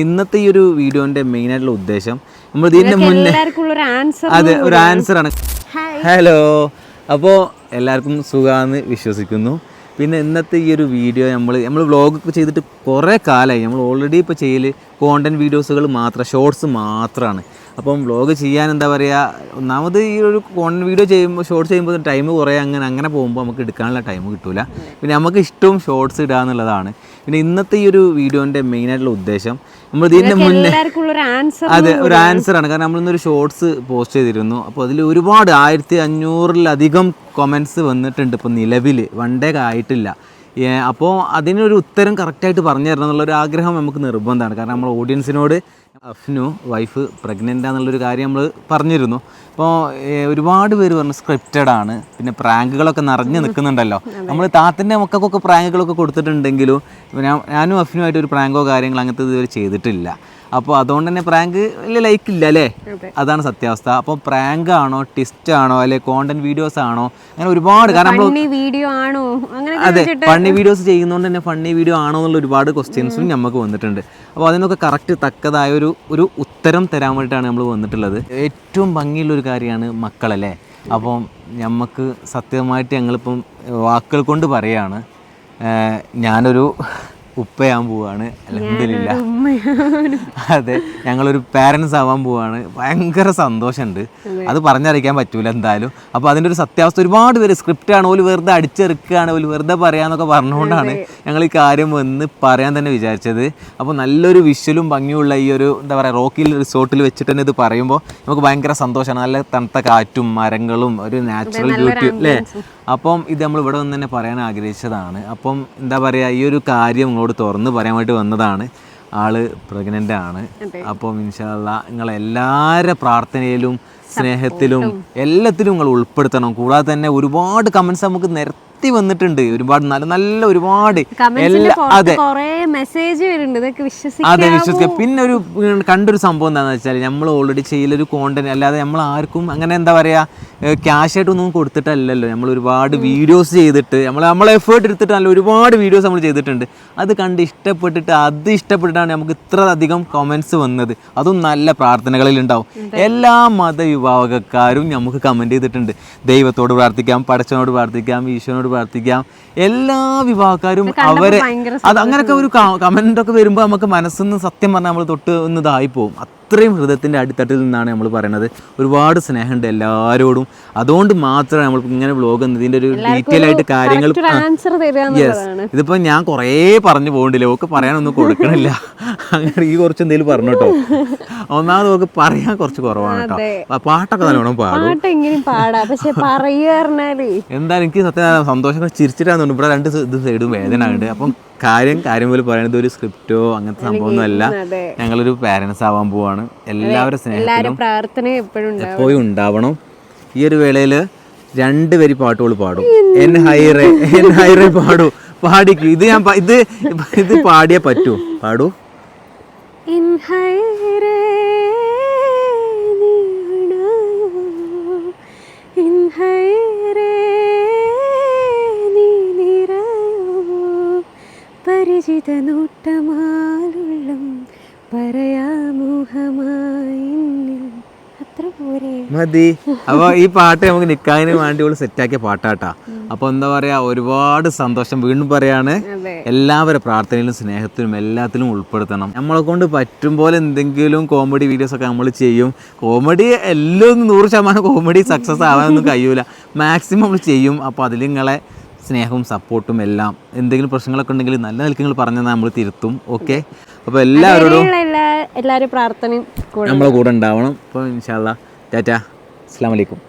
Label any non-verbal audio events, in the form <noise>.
ഇന്നത്തെ ഈ ഒരു വീഡിയോന്റെ മെയിൻ ആയിട്ടുള്ള ഉദ്ദേശം നമ്മൾ ഇതിന്റെ മുന്നേ അതെ ഒരു ആൻസർ ആണ്. ഹലോ അപ്പോൾ എല്ലാവർക്കും സുഖമാണെന്ന് വിശ്വസിക്കുന്നു. പിന്നെ ഇന്നത്തെ ഈ ഒരു വീഡിയോ നമ്മൾ നമ്മൾ വ്ളോഗ് ചെയ്തിട്ട് കുറേ കാലമായി നമ്മൾ ഓൾറെഡി ഇപ്പോൾ ചെയ്യൽ കോണ്ടന്റ് വീഡിയോസുകൾ മാത്രം ഷോർട്സ് മാത്രമാണ് അപ്പം വ്ളോഗ് ചെയ്യാൻ എന്താ പറയുക ഒന്നാമത് ഈ ഒരു കോണ്ടന്റ് വീഡിയോ ചെയ്യുമ്പോൾ ഷോർട്സ് ചെയ്യുമ്പോൾ ടൈം കുറേ അങ്ങനെ അങ്ങനെ പോകുമ്പോൾ നമുക്ക് എടുക്കാനുള്ള ടൈം കിട്ടില്ല പിന്നെ നമുക്ക് ഇഷ്ടവും ഷോർട്സ് ഇടുക എന്നുള്ളതാണ് പിന്നെ ഇന്നത്തെ ഈ ഒരു വീഡിയോന്റെ മെയിനായിട്ടുള്ള ഉദ്ദേശം നമ്മൾ ഇതിന് മുന്നേ അതെ ഒരു ആൻസർ ആണ്. കാരണം നമ്മളിന്നൊരു ഷോർട്സ് പോസ്റ്റ് ചെയ്തിരുന്നു. അപ്പോൾ അതിൽ ഒരുപാട് ആയിരത്തി അഞ്ഞൂറിലധികം കൊമൻസ് വന്നിട്ടുണ്ട് ഇപ്പോൾ നിലവിൽ വൺ ഡേ ആയിട്ടില്ല. അപ്പോൾ അതിനൊരു ഉത്തരം കറക്റ്റായിട്ട് പറഞ്ഞു തരണം എന്നുള്ളൊരു ആഗ്രഹം നമുക്ക് നിർബന്ധമാണ്. കാരണം നമ്മൾ ഓഡിയൻസിനോട് അഫ്നു വൈഫ് പ്രഗ്നന്റ് ആണെന്നുള്ളൊരു കാര്യം നമ്മൾ പറഞ്ഞിരുന്നു. അപ്പോൾ ഒരുപാട് പേര് പറഞ്ഞു സ്ക്രിപ്റ്റഡ് ആണ്. പിന്നെ പ്രാങ്കുകളൊക്കെ നിറഞ്ഞു നിൽക്കുന്നുണ്ടല്ലോ. നമ്മൾ താത്തിന്റെ മക്കൾക്കൊക്കെ പ്രാങ്കുകളൊക്കെ കൊടുത്തിട്ടുണ്ടെങ്കിലും ഞാൻ ഞാനും അഫ്നുമായിട്ട് ഒരു പ്രാങ്കോ കാര്യങ്ങളോ അങ്ങനത്തെ ഇതുവരെ ചെയ്തിട്ടില്ല. അപ്പോൾ അതുകൊണ്ട് തന്നെ പ്രാങ്ക് വലിയ ലൈക്ക് ഇല്ല അല്ലേ? അതാണ് സത്യാവസ്ഥ. അപ്പോൾ പ്രാങ്ക് ആണോ ട്വിസ്റ്റ് ആണോ അല്ലെ കോണ്ടന്റ് വീഡിയോസ് ആണോ അങ്ങനെ ഒരുപാട് കാരണം നമ്മൾ വീഡിയോ ആണോ അതെ ഫണ്ണി വീഡിയോസ് ചെയ്യുന്നതുകൊണ്ട് തന്നെ ഫണ്ണി വീഡിയോ ആണോ എന്നുള്ള ഒരുപാട് ക്വസ്റ്റ്യൻസും നമുക്ക് വന്നിട്ടുണ്ട്. അപ്പോൾ അതിനൊക്കെ കറക്റ്റ് തക്കതായ ഒരു ഒരു ഒരു ഉത്തരം തരാൻ വേണ്ടിയിട്ടാണ് നമ്മൾ വന്നിട്ടുള്ളത്. ഏറ്റവും ഭംഗിയുള്ള ഒരു കാര്യമാണ് മക്കളല്ലേ? അപ്പം നമുക്ക് സത്യമായിട്ട് ഞങ്ങളിപ്പം വാക്കുകൾ കൊണ്ട് പറയാണ്. ഞാനൊരു ഉപ്പയാൻ പോവാണ്. അലഹമില്ല അതെ ഞങ്ങളൊരു പാരൻസ് ആവാൻ പോവാണ്. ഭയങ്കര സന്തോഷമുണ്ട് അത്. പറഞ്ഞറിയിക്കാൻ പറ്റൂല എന്തായാലും. അപ്പോൾ അതിന്റെ ഒരു സത്യാവസ്ഥ ഒരുപാട് പേര് സ്ക്രിപ്റ്റ് ആണ്. ഓൽ വെറുതെ അടിച്ചെറുക്കുകയാണ് ഓൽ വെറുതെ പറയാന്നൊക്കെ പറഞ്ഞുകൊണ്ടാണ് ഞങ്ങൾ ഈ കാര്യം വന്ന് പറയാൻ തന്നെ വിചാരിച്ചത്. അപ്പോൾ നല്ലൊരു വിഷ്വലും ഭംഗിയുള്ള ഈ ഒരു എന്താ പറയുക റോക്കിൽ റിസോർട്ടിൽ വെച്ചിട്ട് തന്നെ ഇത് പറയുമ്പോൾ നമുക്ക് ഭയങ്കര സന്തോഷമാണ്. നല്ല തണുത്ത കാറ്റും മരങ്ങളും ഒരു നാച്ചുറൽ ബ്യൂട്ടി അല്ലേ? അപ്പം ഇത് നമ്മൾ ഇവിടെ വന്ന് തന്നെ പറയാൻ ആഗ്രഹിച്ചതാണ്. അപ്പം എന്താ പറയുക ഈ ഒരു കാര്യം നിങ്ങളോട് തുറന്ന് പറയാൻ വേണ്ടി വന്നതാണ്. ആൾ പ്രഗ്നന്റ് ആണ്. അപ്പം ഇൻഷാല്ല നിങ്ങൾ എല്ലാവരുടെ പ്രാർത്ഥനയിലും സ്നേഹത്തിലും എല്ലാത്തിലും നിങ്ങൾ ഉൾപ്പെടുത്തണം. കൂടാതെ തന്നെ ഒരുപാട് കമൻസ് നമുക്ക് നിരത്തി വന്നിട്ടുണ്ട്. ഒരുപാട് നല്ല നല്ല ഒരുപാട് അതെ. അതെ വിശ്വസിക്കാം. പിന്നെ ഒരു കണ്ടൊരു സംഭവം എന്താണെന്ന് വെച്ചാൽ നമ്മൾ ഓൾറെഡി ചെയ്യലൊരു കോണ്ടന്റ് അല്ലാതെ നമ്മൾ ആർക്കും അങ്ങനെ എന്താ പറയാ ക്യാഷ് ആയിട്ടൊന്നും കൊടുത്തിട്ടല്ലല്ലോ. നമ്മൾ ഒരുപാട് വീഡിയോസ് ചെയ്തിട്ട് നമ്മൾ നമ്മൾ എഫേർട്ട് എടുത്തിട്ട് നല്ല ഒരുപാട് വീഡിയോസ് നമ്മൾ ചെയ്തിട്ടുണ്ട്. അത് കണ്ട് ഇഷ്ടപ്പെട്ടിട്ട് അത് ഇഷ്ടപ്പെട്ടിട്ടാണ് നമുക്ക് ഇത്ര അധികം കമൻസ് വന്നത്. അതും നല്ല പ്രാർത്ഥനകളിൽ ഉണ്ടാവും എല്ലാ മതവിഭാഗക്കാരും നമുക്ക് കമന്റ് ചെയ്തിട്ടുണ്ട്. ദൈവത്തോട് പ്രാർത്ഥിക്കാം പടച്ചനോട് പ്രാർത്ഥിക്കാം ഈശ്വരനോട് പ്രാർത്ഥിക്കാം. എല്ലാ വിഭാഗക്കാരും അവരെ അത് അങ്ങനെയൊക്കെ ഒരു കമന്റ് ഒക്കെ വരുമ്പോൾ നമുക്ക് മനസ്സിന്ന് സത്യം പറഞ്ഞാൽ നമ്മൾ തൊട്ട് ഒന്ന് ഇതായിപ്പോവും. പോകും അത്രയും ഹൃദയത്തിന്റെ അടിത്തട്ടിൽ നിന്നാണ് നമ്മൾ പറയുന്നത് ഒരുപാട് സ്നേഹമുണ്ട് എല്ലാവരോടും അതുകൊണ്ട് മാത്രമേ നമ്മൾ ഇങ്ങനെ വ്ലോഗ് ഇതിന്റെ ഒരു ഡീറ്റെയിൽ ആയിട്ട് കാര്യങ്ങൾ യെസ് ഇതിപ്പോ ഞാൻ കുറേ പറഞ്ഞു പോകണ്ടില്ല. ഓക്ക് പറയാനൊന്നും കൊടുക്കണില്ല. <laughs> അങ്ങനെ ഈ കുറച്ച് എന്തെങ്കിലും പറഞ്ഞു കേട്ടോ ഒന്നാമത് നമുക്ക് പറയാൻ കുറച്ച് കുറവാണ് കേട്ടോ. പാട്ടൊക്കെ നല്ലോണം പാടും. പാടാ. പക്ഷെ പറയുക എന്തായാലും എനിക്ക് സത്യം സന്തോഷം ചിരിച്ചിട്ടാണ് ഇവിടെ രണ്ട് ഇത് സൈഡും വേദന ഉണ്ട് അപ്പം കാര്യം കാര്യം പോലെ പറയുന്നത് ഒരു സ്ക്രിപ്റ്റോ അങ്ങനത്തെ സംഭവമൊന്നും അല്ല ഞങ്ങളൊരു പാരൻസ് ആവാൻ പോവാണ്. എല്ലാവരും സ്നേഹത്തിലും എല്ലാരും പ്രാർത്ഥന എപ്പോഴും ഉണ്ടാവും എപ്പോഴും ഉണ്ടാവണം. ഈ ഒരു വേളയിൽ രണ്ട് വരി പാട്ടുകൾ പാടും. എൻ ഹൈറേ എൻ ഹൈറേ പാടൂ. പാടിക്കും. ഇത് ഞാൻ ഇത് ഇത് പാടിയേ പറ്റൂ. പാടൂ. പരിചിത നോട്ടമാലുള്ളം പറയാമോഹമായി എന്നിൽ. അത്ര പോരെ. മതി. അപ്പൊ ഈ പാട്ട് നമുക്ക് നിക്കാഹിന് വേണ്ടി സെറ്റാക്കിയ പാട്ടാട്ടാ. അപ്പൊ എന്താ പറയാ ഒരുപാട് സന്തോഷം. വീണ്ടും പറയാണ്. എല്ലാവരുടെ പ്രാർത്ഥനയിലും സ്നേഹത്തിലും എല്ലാത്തിലും ഉൾപ്പെടുത്തണം. നമ്മളെ കൊണ്ട് പറ്റും പോലെ എന്തെങ്കിലും കോമഡി വീഡിയോസ് ഒക്കെ നമ്മൾ ചെയ്യും. കോമഡി എല്ലാം നൂറ് ശതമാനം കോമഡി സക്സസ് ആവാനൊന്നും കഴിയൂല. മാക്സിമം നമ്മൾ ചെയ്യും. അപ്പോൾ അതിൽ നിങ്ങളെ സ്നേഹവും സപ്പോർട്ടും എല്ലാം എന്തെങ്കിലും പ്രശ്നങ്ങളൊക്കെ ഉണ്ടെങ്കിൽ നല്ല നിൽക്കുന്നത് നിങ്ങൾ പറഞ്ഞാൽ നമ്മൾ തിരുത്തും. ഓക്കെ അപ്പോൾ എല്ലാവരോടും എല്ലാവരും എല്ലാ പ്രാർത്ഥനയും നമ്മളെ കൂടെ ഉണ്ടാവണം. അപ്പോൾ ഇൻഷാല്ല ടാറ്റ. അസ്സാം വലൈക്കും